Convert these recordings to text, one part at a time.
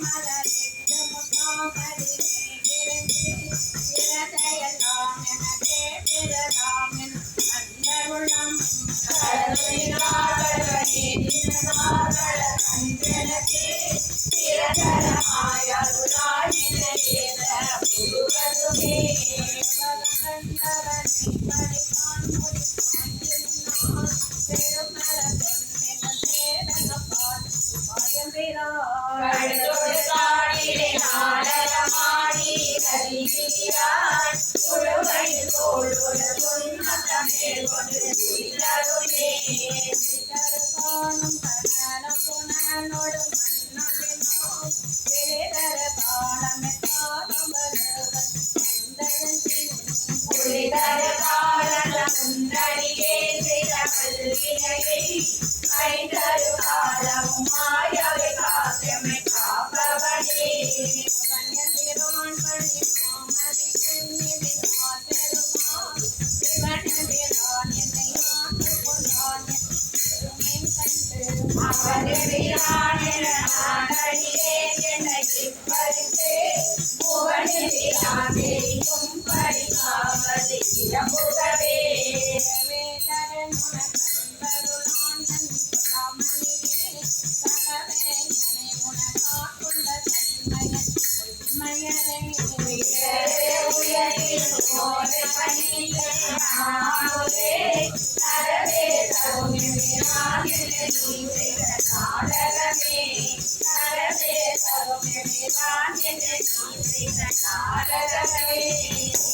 my life, the most தர பாடல முன்னடியே சில Thank you.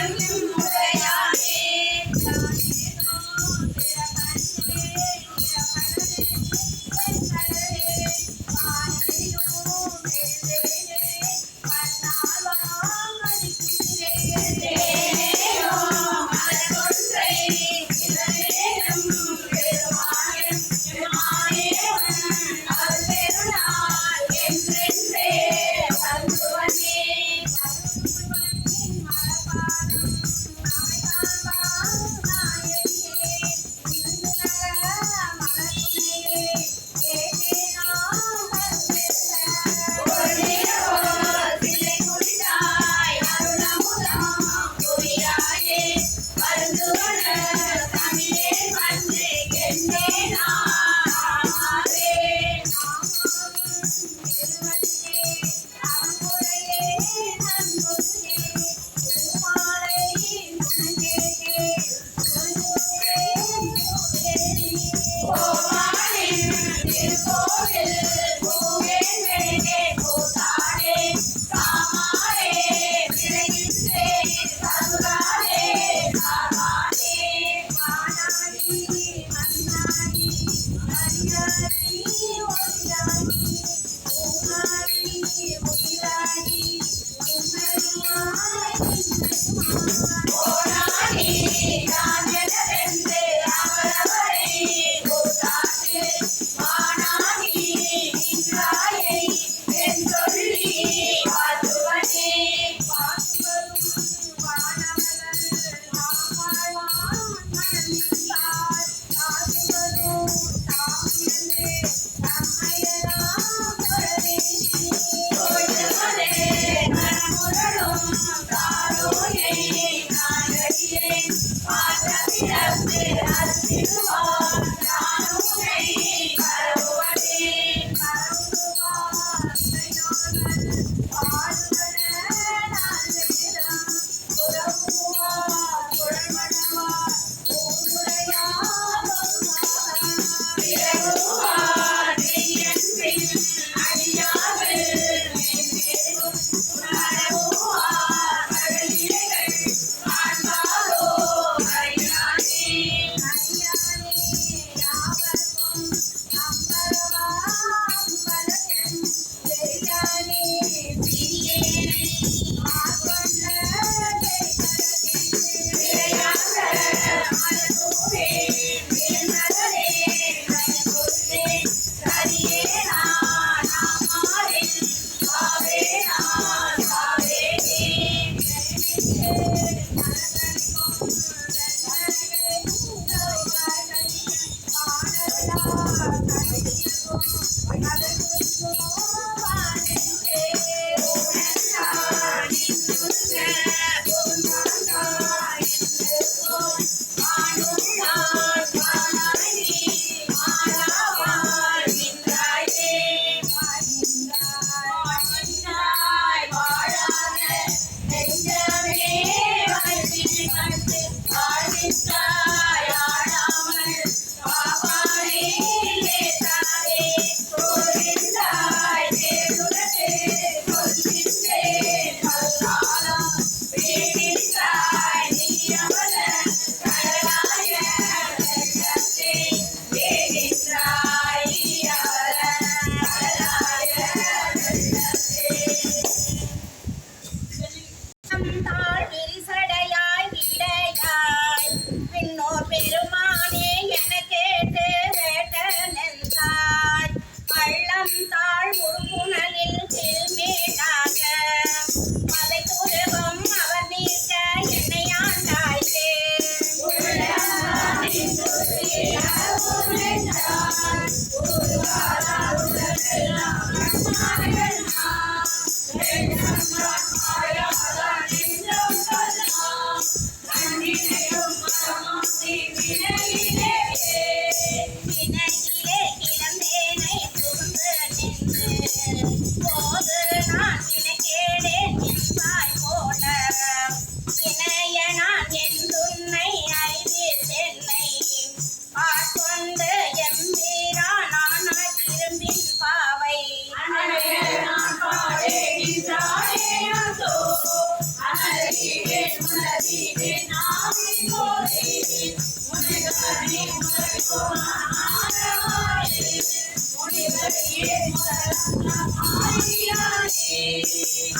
Thank you.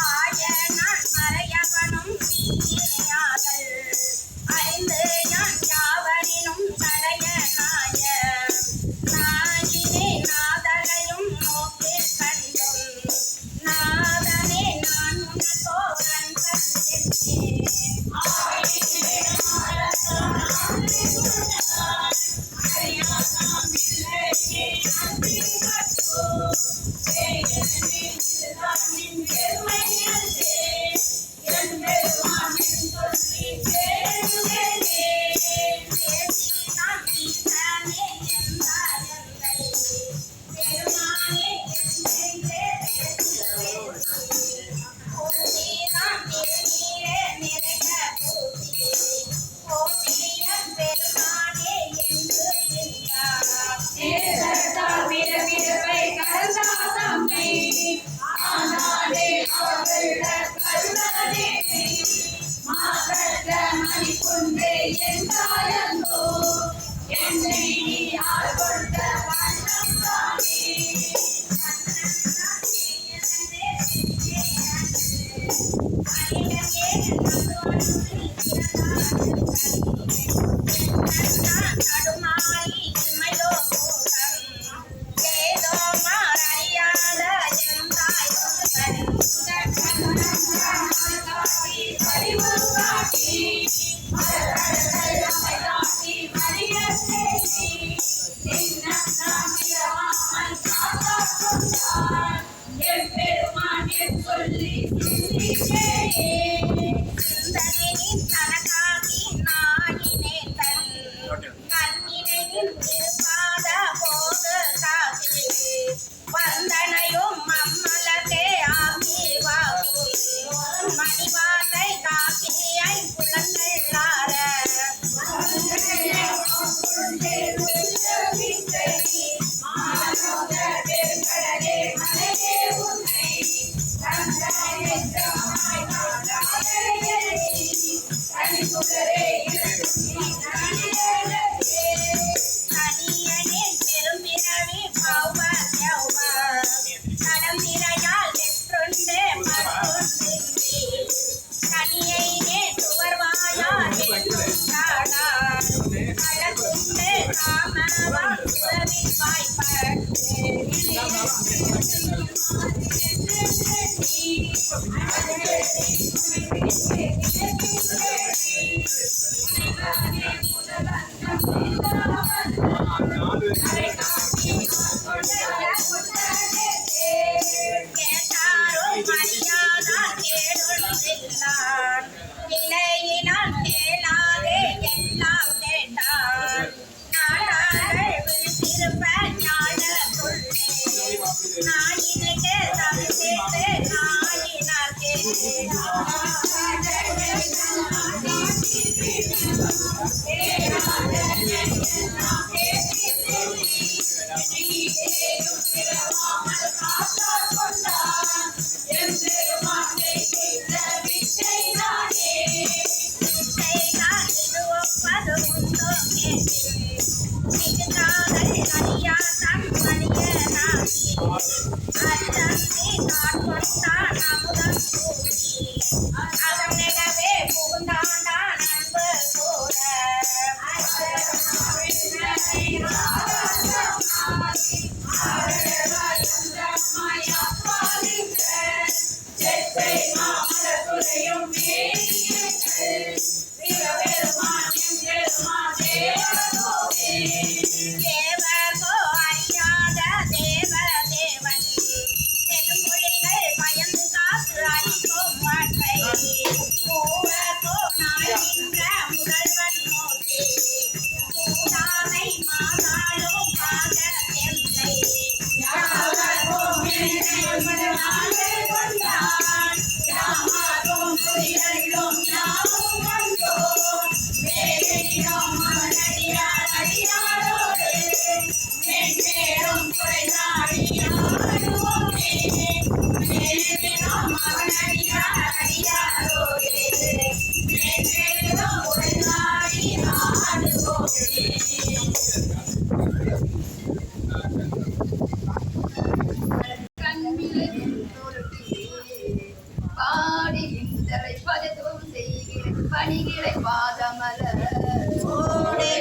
ஆய நான் சிந்தனையின்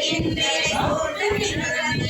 அறிவில்லாதனை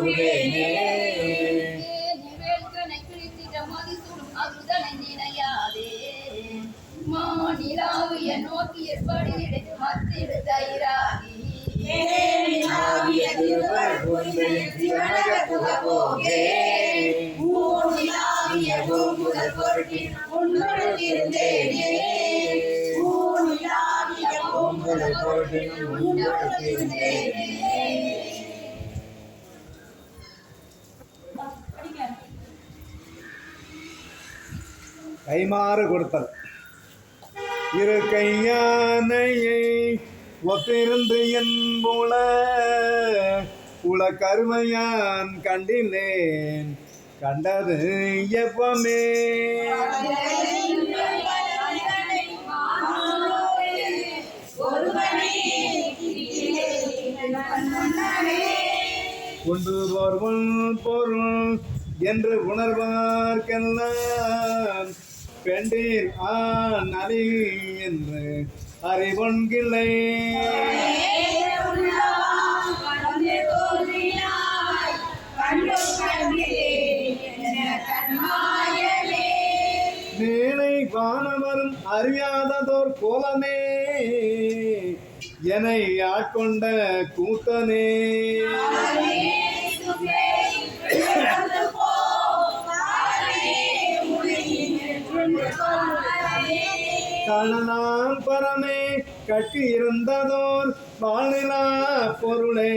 பொன்மலத்தால் மத்திடு பொருட்டின் உன்னோடு இருந்தேனே கைமாறு கொடுத்தல். இரு கையானையை ஒத்திருந்து என் போல உல கருமையான் கண்டினேன். கண்டது எப்பமே. கொண்டு வருவன் பொருள் என்று உணர்வார்க்கெல்லாம் பெண்டீர் ஆண் அலி என்று அறிவொன்கில்லை. மேலை வானவரும் அறியாததோர் கோலமே என்னை ஆட்கொண்ட கூத்தனே. கணனான் பரமே கட்டி இருந்ததோர் வாழ்நிலா பொருளே.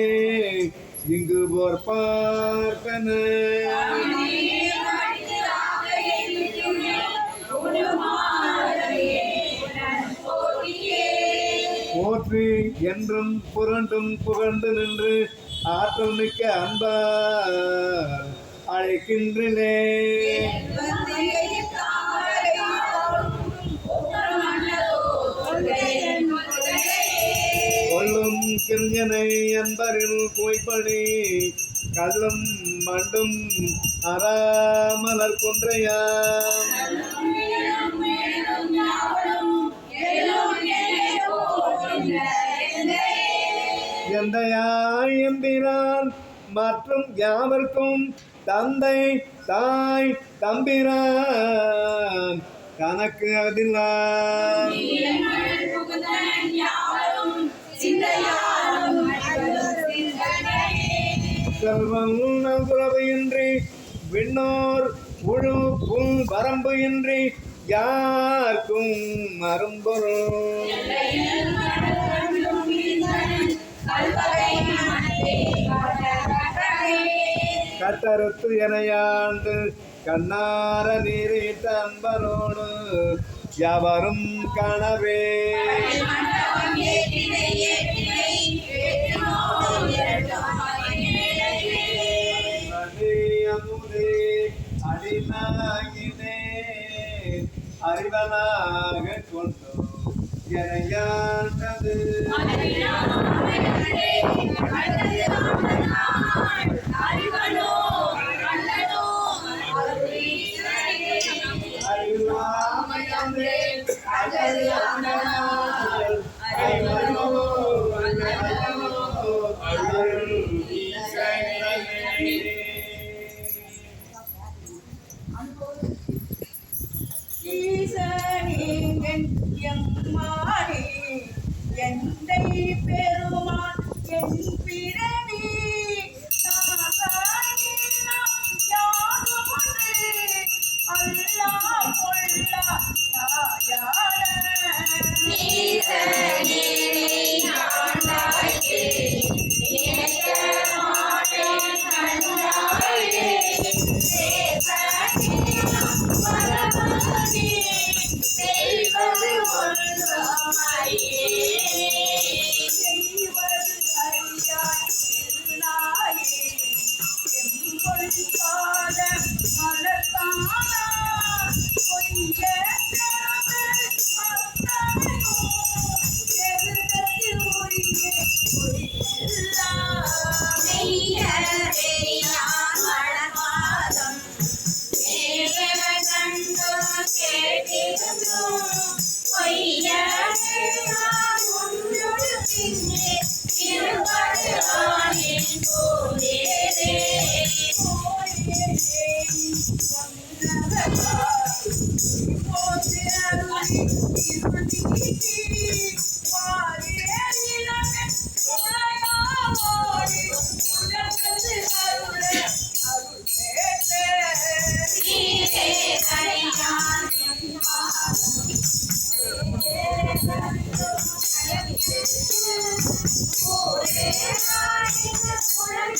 இங்கு போர் பார்ப்பன. போற்றி என்றும் புரண்டும் புகழ்ந்து நின்று ஆற்றல் மிக்க அன்பா அழைக்கின்றனே. அன்பரில் குய்படி கல்லும் மண்டும் அறாமலர் கொன்றையா எந்தையாய் எம்பிரான் மற்றும் யாவர்க்கும் தந்தை தாய் தம்பிரான் கணக்கு அதில்லா சர்வம் நங்குலவையின்றி விண்ணோர் உழுப்பும் வரம்பு இன்றி யாருக்கும் மரும்பொருள் கட்டறுத்து எனையாண்டு கண்ணார நீரிட்ட அன்பரோடு யாவரும் கனவே. அமுதே அடிமையினே அறிவனாக கொண்டு எனையாண்டது. என் எம்மானே எந்தை பேர்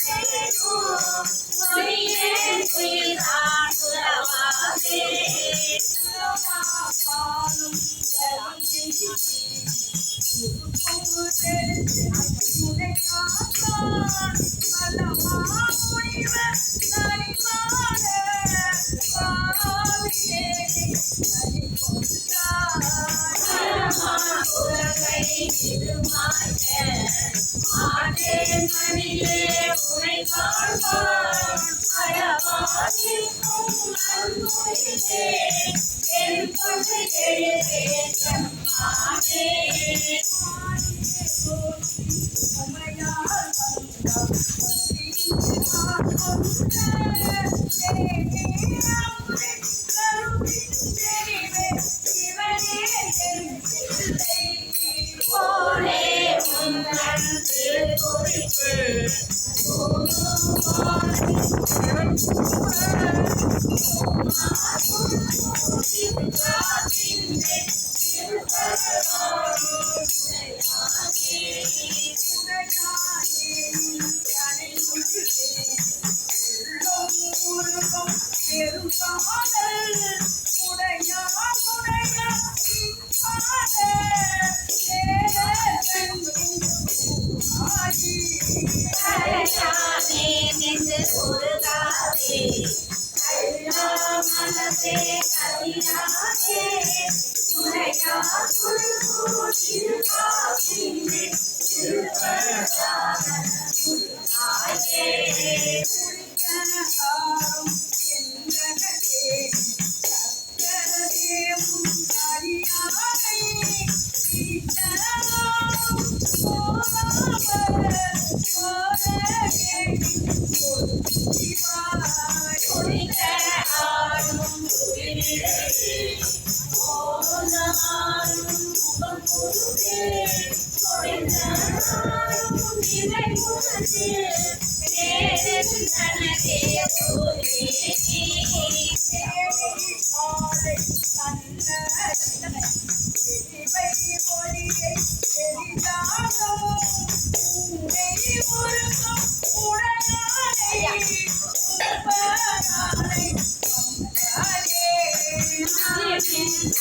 Thank you. Thank you. Yeah.